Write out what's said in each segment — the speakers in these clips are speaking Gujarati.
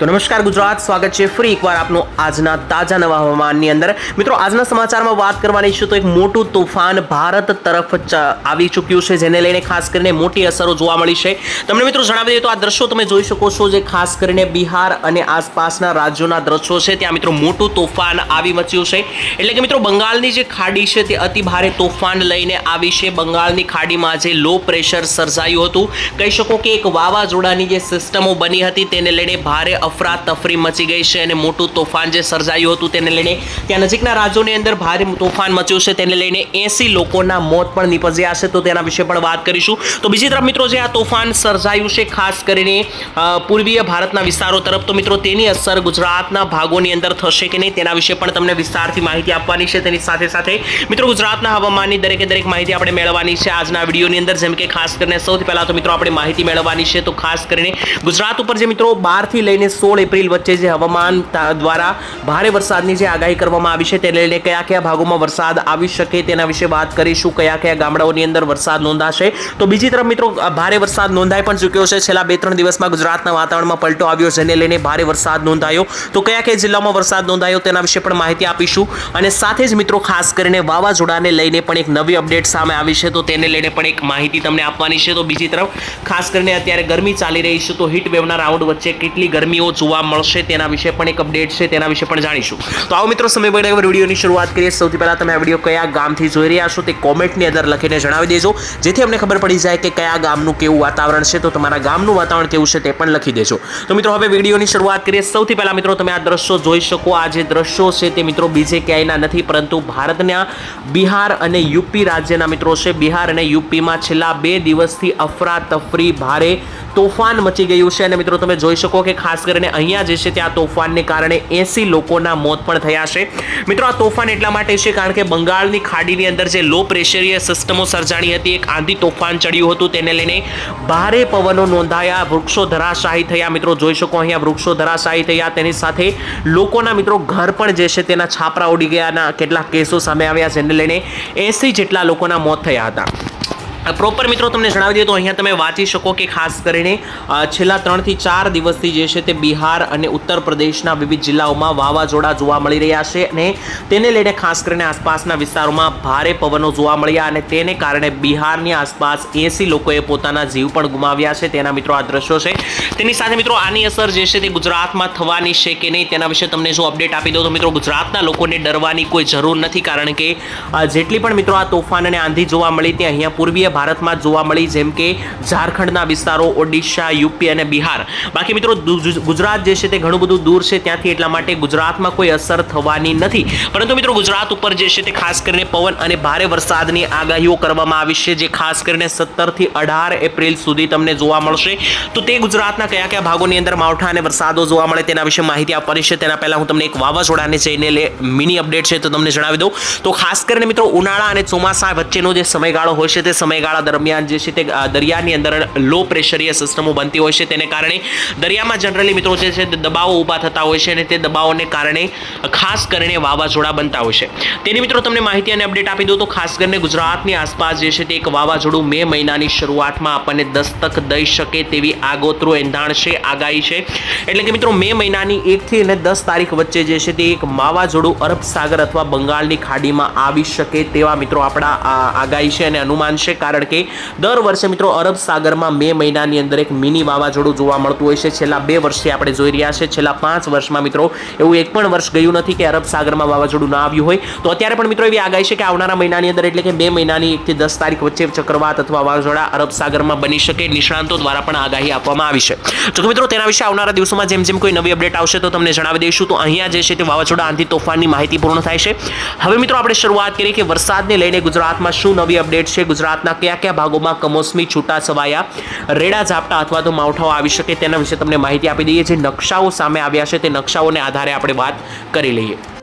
તો નમસ્કાર ગુજરાત, સ્વાગત છે ફરી એકવાર આપનું આજના તાજા નવા હવામાનની અંદર. મિત્રો, આજના સમાચારમાં વાત કરવાની છે તો એક મોટું તોફાન ભારત તરફ આવી ચૂક્યું છે, જેને લઈને ખાસ કરીને મોટી અસરો જોવા મળી છે. તમને મિત્રો જણાવી દઈએ તો આ દ્રશ્યો તમે જોઈ શકો છો જે ખાસ કરીને બિહાર અને આસપાસના રાજ્યોના દ્રશ્યો છે. ત્યાં મિત્રો મોટું તોફાન આવી મચ્યું છે. એટલે કે મિત્રો બંગાળની જે ખાડી છે તે અતિ ભારે તોફાન લઈને આવી છે. બંગાળની ખાડીમાં જે લો પ્રેશર સર્જાયું હતું. કહી શકો કે એક વાવાઝોડાની જે સિસ્ટમો બની હતી, તેને લઈને ભારે અફરાતફરી મચી ગઈ છે અને મોટું તોફાન જે સર્જાયું હતું તેને લઈને ત્યાં નજીકના રાજ્યોની અંદર ભારે તોફાન મચ્યું છે તેને લઈને એસી લોકોના મોત પણ નીપજ્યા છે. તો તેના વિશે પણ વાત કરીશું. તો બીજી તરફ મિત્રો જે આ તોફાન સર્જાયું છે, ખાસ કરીને પૂર્વીય ભારતના વિસ્તારો તરફ, તો મિત્રો તેની અસર ગુજરાતના ભાગોની અંદર થશે કે નહીં તેના વિશે પણ તમને વિસ્તારથી માહિતી આપવાની છે. તેની સાથે સાથે મિત્રો ગુજરાતના હવામાનની દરેકે દરેક માહિતી આપણે મેળવવાની છે આજના વિડીયોની અંદર. જેમ કે ખાસ કરીને સૌથી પહેલાં તો મિત્રો આપણે માહિતી મેળવવાની છે. તો ખાસ કરીને ગુજરાત ઉપર જે મિત્રો બારથી લઈને સોળ એપ્રિલ વચ્ચે જે હવામાન દ્વારા ભારે વરસાદની જે આગાહી કરવામાં આવી છે, તેને લઈને કયા કયા ભાગોમાં વરસાદ આવી શકે તેના વિશે વાત કરીશું. કયા કયા ગામડાઓની અંદર વરસાદ નોંધાશે? તો બીજી તરફ મિત્રો ભારે વરસાદ નોંધાઈ પણ ચૂક્યો છે. છેલ્લા બે ત્રણ દિવસમાં ગુજરાતના વાતાવરણમાં પલટો આવ્યો જેને લઈને ભારે વરસાદ નોંધાયો. તો કયા કયા જિલ્લામાં વરસાદ નોંધાયો તેના વિશે પણ માહિતી આપીશું. અને સાથે જ મિત્રો, ખાસ કરીને વાવાઝોડાને લઈને પણ એક નવી અપડેટ સામે આવી છે, તો તેને લઈને પણ એક માહિતી તમને આપવાની છે. તો બીજી તરફ, ખાસ કરીને અત્યારે ગરમી ચાલી રહી છે, તો હીટ વેવના રાઉન્ડ વચ્ચે કેટલી ગરમીઓ જોવા મળશે, તેના વિશે પણ એક અપડેટ છે, તેના વિશે પણ જાણીશું. તો આવો મિત્રો, સમય બળે વિડીયોની શરૂઆત કરીએ. સૌથી પહેલાં તમે આ વીડિયો કયા ગામથી જોઈ રહ્યા છો તે કોમેન્ટની અંદર લખીને જણાવી દેજો. જેથી અમને ખબર પડી જાય કે કયા ગામનું કેવું વાતાવરણ છે, તો તમારા ગામનું વાતાવરણ કેવું છે તે પણ લખી દેજો. તો મિત્રો, હવે વિડીયોની શરૂઆત કરીએ. સૌથી પહેલાં મિત્રો, તમે આ દ્રશ્યો જોઈ શકો. આ જે દ્રશ્યો છે તે મિત્રો બીજે ક્યાંયના નથી, પરંતુ ભારતના બિહાર અને યુપી રાજ્યના મિત્રો છે. બિહાર અને યુપીમાં છેલ્લા બે દિવસથી અફરાતફરી ભારે તોફાન મચી ગયું છે અને મિત્રો તમે જોઈ શકો કે ખાસ કરીને અહીંયા જે છે ત્યાં તોફાનને કારણે એસી લોકોના મોત પણ થયા છે. મિત્રો આ તોફાન એટલા માટે છે કારણ કે બંગાળની ખાડીની અંદર જે લો પ્રેશરીય સિસ્ટમો સર્જાણી હતી, એક આંધી તોફાન ચડ્યું હતું, તેને લઈને ભારે પવનો નોંધાયા, વૃક્ષો ધરાશાહી થયા. મિત્રો જોઈ શકો અહીંયા વૃક્ષો ધરાશાહી થયા. તેની સાથે લોકોના મિત્રો ઘર પણ જે છે તેના છાપરા ઉડી ગયાના કેટલાક કેસો સામે આવ્યા જેને લઈને એસી જેટલા લોકોના મોત થયા હતા. પ્રોપર મિત્રો તમને જણાવી દઈએ તો અહીંયા તમે વાંચી શકો કે ખાસ કરીને છેલ્લા ત્રણથી ચાર દિવસથી જે છે તે બિહાર અને ઉત્તર પ્રદેશના વિવિધ જિલ્લાઓમાં વાવાઝોડા જોવા મળી રહ્યા છે અને તેને લઈને ખાસ કરીને આસપાસના વિસ્તારોમાં ભારે પવનો જોવા મળ્યા અને તેને કારણે બિહારની આસપાસ એસી લોકોએ પોતાના જીવ પણ ગુમાવ્યા છે. તેના મિત્રો આ દ્રશ્યો છે. તેની સાથે મિત્રો આની અસર જે છે તે ગુજરાતમાં થવાની છે કે નહીં તેના વિશે તમને જો અપડેટ આપી દઉં તો મિત્રો ગુજરાતના લોકોને ડરવાની કોઈ જરૂર નથી કારણ કે જેટલી પણ મિત્રો આ તોફાન અને આંધી જોવા મળી તે અહીંયા પૂર્વીય ભારતમાં જોવા મળી, જેમ કે ઝારખંડના વિસ્તારો, ઓડિશા, યુપી અને બિહાર. બાકી મિત્રો ગુજરાત જે છે તે ઘણું બધું દૂર છે, ત્યાંથી એટલા માટે ગુજરાતમાં કોઈ અસર થવાની નથી. પરંતુ મિત્રો, ગુજરાત ઉપર જે છે તે ખાસ કરીને પવન અને ભારે વરસાદની આગાહીઓ કરવામાં આવી છે, જે ખાસ કરીને સત્તરથી અઢાર એપ્રિલ સુધી તમને જોવા મળશે. તો તે ગુજરાતના કયા કયા ભાગોની અંદર માવઠા અને વરસાદો જોવા મળે તેના વિશે માહિતી આપવાની છે. તેના પહેલાં હું તમને એક વાવાઝોડાને જઈને લે, મિની અપડેટ છે, તો તમને જણાવી દઉં. તો ખાસ કરીને મિત્રો, ઉનાળા અને ચોમાસા વચ્ચેનો જે સમયગાળો હોય છે, તે સમયગાળા દરમિયાન જે છે તે દરિયાની અંદર લો પ્રેશરીય સિસ્ટમો બનતી હોય છે. તેને કારણે દરિયામાં જનરલી મિત્રો જે છે તે દબાવો ઊભા થતા હોય છે અને તે દબાવોને કારણે ખાસ કરીને વાવાઝોડા બનતા હોય છે. તેની મિત્રો તમને માહિતી અને અપડેટ આપી દઉં તો ખાસ કરીને ગુજરાતની આસપાસ જે છે તે એક વાવાઝોડું મે મહિનાની શરૂઆતમાં આપણને દસ્તક દઈ શકે તેવી આગોતરું એંધાણ છે, આગાહી છે. એટલે કે મિત્રો મે મહિનાની એકથી અને દસ તારીખ વચ્ચે જે છે તે એક વાવાઝોડું અરબ સાગર અથવા બંગાળની ખાડીમાં આવી શકે તેવા મિત્રો આપણા આગાહી છે અને અનુમાન છે. કારણ કે દર વર્ષે મિત્રો અરબ સાગરમાં મે મહિનાની અંદર એક મિની વાવાઝોડું જોવા મળતું હોય છે. છેલ્લા બે વર્ષથી આપણે જોઈ રહ્યા છે. છેલ્લા પાંચ વર્ષમાં મિત્રો એવું એક પણ વર્ષ ગયું નથી કે અરબ સાગરમાં વાવાઝોડું ના આવ્યું હોય. તો અત્યારે પણ મિત્રો એવી આગાહી છે કે આવનારા મહિનાની અંદર એટલે કે બે મહિનાની એકથી દસ તારીખ વચ્ચે ચક્રવાત અથવા વાવાઝોડા અરબ સાગરમાં બની શકે. નિષ્ણાંતો દ્વારા પણ આગાહી આપવામાં આવી છે. જો મિત્રો તેના વિશે આવનારા દિવસોમાં જેમ જેમ કોઈ નવી અપડેટ આવશે તો તમને જણાવી દઈશું. તો અહીંયા જે છે તે વાવાઝોડા આંધી તોફાનની માહિતી પૂર્ણ થાય છે. હવે મિત્રો આપણે શરૂઆત કરીએ કે વરસાદને લઈને ગુજરાતમાં શું નવી અપડેટ છે? ગુજરાતના કયા કયા ભાગોમાં કમોસમી છૂટા છવાયા રેડા ઝાપટા અથવા તો માવઠાઓ આવી શકે તેના વિશે તમને માહિતી આપી દઈએ જે નકશાઓ સામે આવ્યા છે તે નકશાઓને આધારે આપણે વાત કરી લઈએ.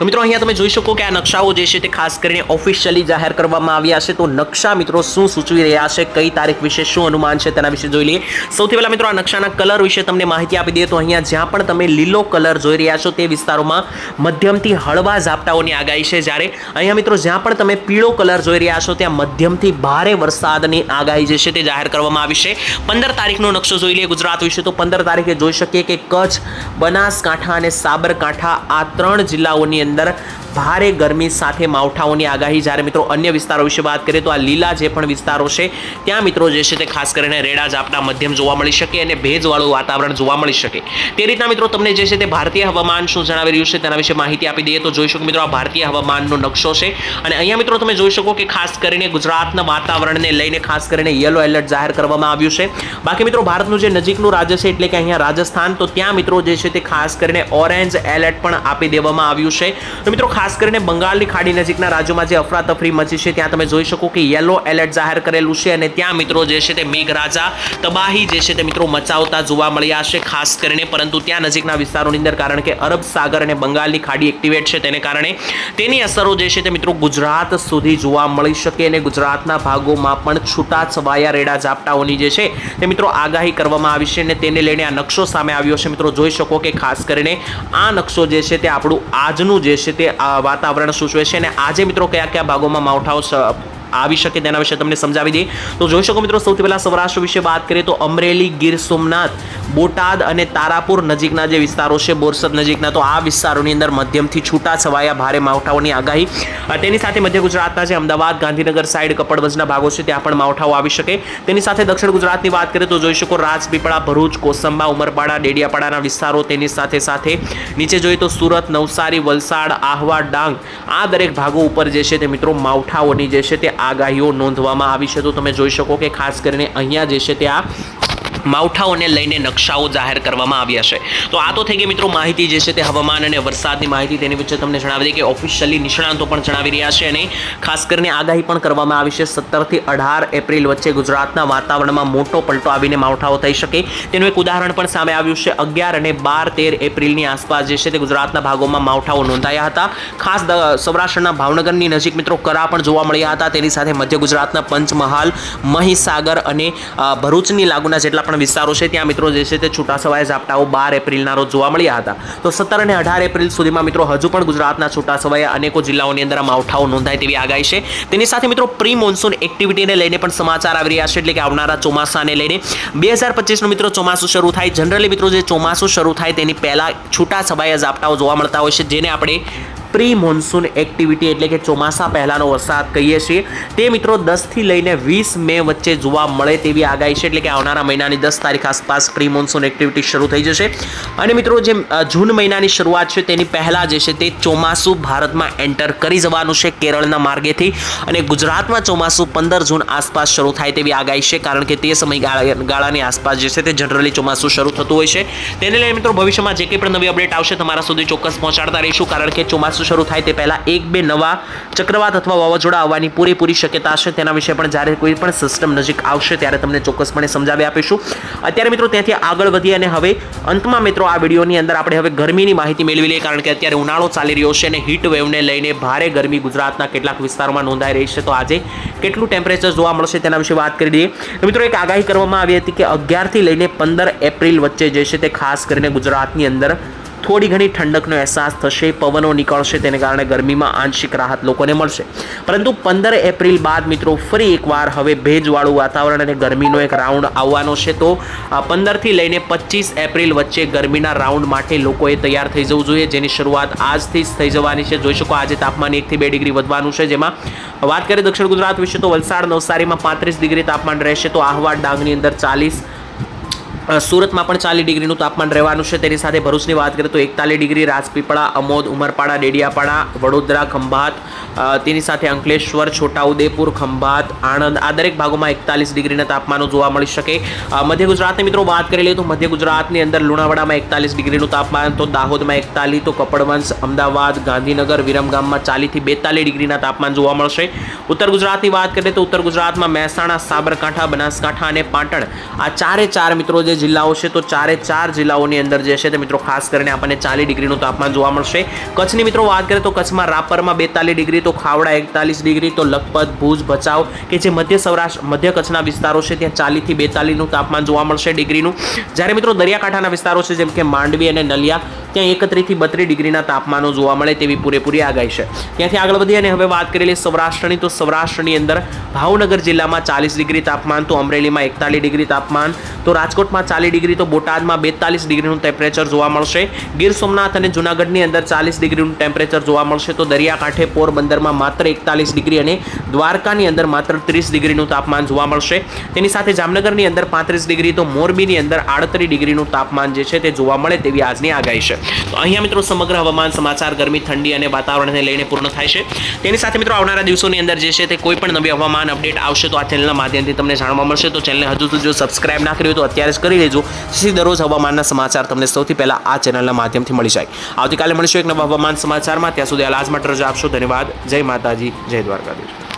તો મિત્રો અહીંયા તમે જોઈ શકો કે આ નકશાઓ જે છે તે ખાસ કરીને ઓફિશિયલી જાહેર કરવામાં આવ્યા છે. તો નકશા મિત્રો શું સૂચવી રહ્યા છે? કઈ તારીખ વિશે શું અનુમાન છે તેના વિશે જોઈ લઈએ. સૌથી પહેલાં મિત્રો આ નકશાના કલર વિશે તમને માહિતી આપી દઈએ. તો અહીંયા જ્યાં પણ તમે લીલો કલર જોઈ રહ્યા છો તે વિસ્તારોમાં મધ્યમથી હળવા ઝાપટાઓની આગાહી છે જ્યારે અહીંયા મિત્રો જ્યાં પણ તમે પીળો કલર જોઈ રહ્યા છો ત્યાં મધ્યમથી ભારે વરસાદની આગાહી જે છે તે જાહેર કરવામાં આવી છે. પંદર તારીખનો નકશો જોઈ લઈએ ગુજરાત વિશે. તો પંદર તારીખે જોઈ શકીએ કે કચ્છ, બનાસકાંઠા અને સાબરકાંઠા આ ત્રણ જિલ્લાઓની અંદર ભારે ગરમી સાથે માવઠાઓની આગાહી. જ્યારે મિત્રો અન્ય વિસ્તારો વિશે વાત કરીએ તો આ લીલા જે પણ વિસ્તારો છે, ત્યાં મિત્રો જે છે તે ખાસ કરીને રેડા, ઝાપટા, મધ્યમ જોવા મળી શકે અને ભેજવાળું વાતાવરણ જોવા મળી શકે. તે રીતના મિત્રો તમને જે છે તે ભારતીય હવામાન શું જણાવી રહ્યું છે તેના વિશે માહિતી આપી દઈએ તો જોઈ શકો મિત્રો આ ભારતીય હવામાનનો નકશો છે અને અહીંયા મિત્રો તમે જોઈ શકો કે ખાસ કરીને ગુજરાતના વાતાવરણને લઈને ખાસ કરીને યલો એલર્ટ જાહેર કરવામાં આવ્યું છે. બાકી મિત્રો ભારતનું જે નજીકનું રાજ્ય છે એટલે કે અહીંયા રાજસ્થાન, તો ત્યાં મિત્રો જે છે તે ખાસ કરીને ઓરેન્જ એલર્ટ પણ આપી દેવામાં આવ્યું છે. તો મિત્રો, ખાસ કરીને બંગાળની ખાડી નજીકના રાજ્યોમાં જે અફરાતફરી મચી છે, ત્યાં તમે જોઈ શકો કે યલો એલર્ટ જાહેર કરેલું છે અને ત્યાં મિત્રો જે છે તે મેઘરાજા તબાહી જે છે તે મિત્રો મચાવતા જોવા મળ્યા છે, ખાસ કરીને. પરંતુ ત્યાં નજીકના વિસ્તારોની અંદર કારણ કે અરબ સાગર અને બંગાળની ખાડી એક્ટિવેટ છે, તેને કારણે તેની અસરો જે છે તે મિત્રો ગુજરાત સુધી જોવા મળી શકે અને ગુજરાતના ભાગોમાં પણ છૂટા છવાયા રેડા ઝાપટાઓની જે છે તે મિત્રો આગાહી કરવામાં આવી છે અને તેને લઈને આ નકશો સામે આવ્યો છે. મિત્રો, જોઈ શકો કે ખાસ કરીને આ નકશો જે છે તે આપણું આજનું જે છે તે વાતાવરણ સૂચવે છે અને આજે મિત્રો કયા કયા ભાગોમાં માવઠાઓ આવી શકે તેના વિશે તમને સમજાવી દઈએ. તો જોઈ શકો મિત્રો, સૌથી પહેલાં સૌરાષ્ટ્ર વિશે વાત કરીએ તો અમરેલી, ગીર સોમનાથ, બોટાદ અને તારાપુર નજીકના જે વિસ્તારો છે, બોરસદ નજીકના, તો આ વિસ્તારોની અંદર મધ્યમથી છૂટા છવાયા ભારે માવઠાઓની આગાહી. તેની સાથે મધ્ય ગુજરાતના જે અમદાવાદ, ગાંધીનગર સાઈડ, કપડવંજના ભાગો છે, ત્યાં પણ માવઠાઓ આવી શકે. તેની સાથે દક્ષિણ ગુજરાતની વાત કરીએ તો જોઈ શકો રાજપીપળા, ભરૂચ, કોસંબા, ઉમરપાડા, ડેડિયાપાડાના વિસ્તારો તેની સાથે સાથે. નીચે જોઈએ તો સુરત, નવસારી, વલસાડ, આહવા, ડાંગ, આ દરેક ભાગો ઉપર જે છે તે મિત્રો માવઠાઓની જે છે તે આગાહીઓ નોંધવામાં આવી છે. તો તમે જોઈ શકો કે ખાસ કરીને અહીંયા જે છે તે આ માવઠાઓને લઈને નકશાઓ જાહેર કરવામાં આવ્યા છે. તો આ તો થઈ ગઈ મિત્રો માહિતી જે છે તે હવામાન અને વરસાદની માહિતી તેની વચ્ચે તમને જણાવી દઈએ કે ઓફિશિયલી નિષ્ણાંતો પણ જણાવી રહ્યા છે અને ખાસ કરીને આગાહી પણ કરવામાં આવી છે. સત્તરથી અઢાર એપ્રિલ વચ્ચે ગુજરાતના વાતાવરણમાં મોટો પલટો આવીને માવઠાઓ થઈ શકે. તેનું એક ઉદાહરણ પણ સામે આવ્યું છે. અગિયાર અને બાર તેર એપ્રિલની આસપાસ જે છે તે ગુજરાતના ભાગોમાં માવઠાઓ નોંધાયા હતા. ખાસ સૌરાષ્ટ્રના ભાવનગરની નજીક મિત્રો કરા પણ જોવા મળ્યા હતા. તેની સાથે મધ્ય ગુજરાતના પંચમહાલ, મહીસાગર અને ભરૂચની લાગુના જેટલા પણ વિસ્તારો છે, ત્યાં મિત્રો જે છે તે છૂટાછવાયા ઝાપટાઓ બાર એપ્રિલના રોજ જોવા મળ્યા હતા. તો સત્તર અને અઢાર એપ્રિલ સુધીમાં મિત્રો હજુ પણ ગુજરાતના છૂટાછવાયા અનેકો જિલ્લાઓની અંદર માવઠાઓ નોંધાય તેવી આગાહી છે. તેની સાથે મિત્રો પ્રી મોન્સૂન એક્ટિવિટીને લઈને પણ સમાચાર આવી રહ્યા છે, એટલે કે આવનારા ચોમાસાને લઈને. બે હજાર પચીસનું મિત્રો ચોમાસું શરૂ થાય. જનરલી મિત્રો જે ચોમાસું શરૂ થાય તેની પહેલાં છૂટા છવાયા ઝાપટાઓ જોવા મળતા હોય છે, જેને આપણે પ્રી મોન્સૂન એક્ટિવિટી એટલે કે ચોમાસા પહેલાંનો વરસાદ કહીએ છીએ. તે મિત્રો દસથી લઈને વીસ મે વચ્ચે જોવા મળે તેવી આગાહી છે. એટલે કે આવનારા મહિનાની દસ તારીખ આસપાસ પ્રી મોન્સૂન એક્ટિવિટી શરૂ થઈ જશે. અને મિત્રો જે જૂન મહિનાની શરૂઆત છે તેની પહેલાં જે છે તે ચોમાસું ભારતમાં એન્ટર કરી જવાનું છે કેરળના માર્ગેથી. અને ગુજરાતમાં ચોમાસું પંદર જૂન આસપાસ શરૂ થાય તેવી આગાહી છે. કારણ કે તે સમયગાળા ગાળાની આસપાસ જે છે તે જનરલી ચોમાસું શરૂ થતું હોય છે. તેને લઈને મિત્રો ભવિષ્યમાં જે કંઈ પણ નવી અપડેટ આવશે તમારા સુધી ચોક્કસ પહોંચાડતા રહીશું. કારણ કે ચોમાસું શરૂ થાય તે પહેલાં એક બે નવા ચક્રવાત અથવા વાવાઝોડા આવવાની પૂરેપૂરી શક્યતા છે તેના વિશે પણ જ્યારે કોઈ પણ સિસ્ટમ નજીક આવશે ત્યારે તમને ચોક્કસપણે સમજાવી આપીશું. અત્યારે મિત્રો ત્યાંથી આગળ વધીએ અને હવે અંતમાં મિત્રો આ વિડીયોની અંદર આપણે હવે ગરમીની માહિતી મેળવી લઈએ કારણ કે અત્યારે ઉનાળો ચાલી રહ્યો છે અને હીટ વેવને લઈને ભારે ગરમી ગુજરાતના કેટલાક વિસ્તારોમાં નોંધાઈ રહી છે. તો આજે કેટલું ટેમ્પરેચર જોવા મળશે તેના વિશે વાત કરી દઈએ. મિત્રો એક આગાહી કરવામાં આવી હતી કે અગિયારથી લઈને પંદર એપ્રિલ વચ્ચે જે છે તે ખાસ કરીને ગુજરાતની અંદર થોડી ઘણી ઠંડકનો અહેસાસ થશે, પવનો નીકળશે, તેને કારણે ગરમીમાં આંશિક રાહત લોકોને મળશે. પરંતુ પંદર એપ્રિલ બાદ મિત્રો ફરી એકવાર હવે ભેજવાળું વાતાવરણ અને ગરમીનો એક રાઉન્ડ આવવાનો છે. તો પંદરથી લઈને પચીસ એપ્રિલ વચ્ચે ગરમીના રાઉન્ડ માટે લોકોએ તૈયાર થઈ જવું જોઈએ. જેની શરૂઆત આજથી જ થઈ જવાની છે. જોઈ શકો આજે તાપમાન એકથી બે ડિગ્રી વધવાનું છે. જેમાં વાત કરીએ દક્ષિણ ગુજરાત વિશે તો વલસાડ નવસારીમાં પાંત્રીસ ડિગ્રી તાપમાન રહેશે. તો આહવા ડાંગની અંદર ચાલીસ સુરતમાં પણ ચાલીસ ડિગ્રીનું તાપમાન રહેવાનું છે. તેની સાથે ભરૂચની વાત કરીએ તો એકતાલીસ ડિગ્રી રાજપીપળા, અમોદ, ઉમરપાડા, ડેડિયાપાડા, વડોદરા, ખંભાત તેની સાથે અંકલેશ્વર, છોટાઉદેપુર, ખંભાત, આણંદ આ દરેક ભાગોમાં એકતાલીસ ડિગ્રીના તાપમાનો જોવા મળી શકે. મધ્ય ગુજરાતની મિત્રો વાત કરી લઈએ તો મધ્ય ગુજરાતની અંદર લુણાવાડામાં એકતાલીસ ડિગ્રીનું તાપમાન, તો દાહોદમાં એકતાલીસ, તો કપડવંશ, અમદાવાદ, ગાંધીનગર, વિરમગામમાં ચાલીસથી બેતાલીસ ડિગ્રીના તાપમાન જોવા મળશે. ઉત્તર ગુજરાતની વાત કરીએ તો ઉત્તર ગુજરાતમાં મહેસાણા, સાબરકાંઠા, બનાસકાંઠા અને પાટણ આ ચારે ચાર મિત્રો જે જિલ્લાઓ છે, તો ચારે ચાર જિલ્લાઓની અંદર જે છે તે મિત્રો ખાસ કરીને આપણને ચાલીસ ડિગ્રીનું તાપમાન જોવા મળશે. કચ્છની મિત્રો વાત કરીએ તો કચ્છમાં રાપરમાં બેતાલીસ ડિગ્રી, તો ખાવડા એકતાલીસ ડિગ્રી, તો લખપત, ભુજ, ભચાઉ કે જે મધ્ય સૌરાષ્ટ્ર, મધ્ય કચ્છના વિસ્તારો છે, ત્યાં ચાલીસથી બેતાલીસનું તાપમાન જોવા મળશે ડિગ્રીનું. જ્યારે મિત્રો દરિયાકાંઠાના વિસ્તારો છે, જેમ કે માંડવી અને નલિયા ત્યાં એકત્રીસથી બત્રીસ ડિગ્રીના તાપમાનો જોવા મળે તેવી પૂરેપૂરી આગાહી છે. ત્યાંથી આગળ વધી અને હવે વાત કરેલી સૌરાષ્ટ્રની. તો સૌરાષ્ટ્રની અંદર ભાવનગર જિલ્લામાં ચાલીસ ડિગ્રી તાપમાન, તો અમરેલીમાં એકતાલીસ ડિગ્રી તાપમાન, તો રાજકોટમાં ચાલીસ ડિગ્રી, તો બોટાદમાં બેતાલીસ ડિગ્રીનું ટેમ્પરેચર જોવા મળશે. ગીર સોમનાથ અને જૂનાગઢની અંદર ચાલીસ ડિગ્રીનું ટેમ્પરેચર જોવા મળશે. તો દરિયાકાંઠે પોરબંદરમાં માત્ર એકતાલીસ ડિગ્રી અને દ્વારકાની અંદર માત્ર ત્રીસ ડિગ્રીનું તાપમાન જોવા મળશે. તેની સાથે જામનગરની અંદર પાંત્રીસ ડિગ્રી, તો મોરબીની અંદર આડત્રીસ ડિગ્રીનું તાપમાન જે છે તે જોવા મળે તેવી આજની આગાહી છે. તો અહીંયા મિત્રો સમગ્ર હવામાન, સમાચાર, ગરમી, ઠંડી અને વાતાવરણને લઈને પૂર્ણ થાય છે. તેની સાથે મિત્રો આવનારા દિવસોની અંદર જે છે તે કોઈ પણ નવી હવામાન અપડેટ આવશે તો આ ચેનલના માધ્યમથી તમને જાણવા મળશે. તો ચેનલને હજુ સુધી જો સબસ્ક્રાઇબ ના કર્યું તો અત્યારે જ કરી લેજો જેથી દરરોજ હવામાનના સમાચાર તમને સૌથી પહેલાં આ ચેનલના માધ્યમથી મળી જાય. આવતીકાલે મળીશું એક નવા હવામાન સમાચારમાં. ત્યાં સુધી આલાજ માટે રજા આપશો ધન્યવાદ. જય માતાજી. જય દ્વારકાધીશ.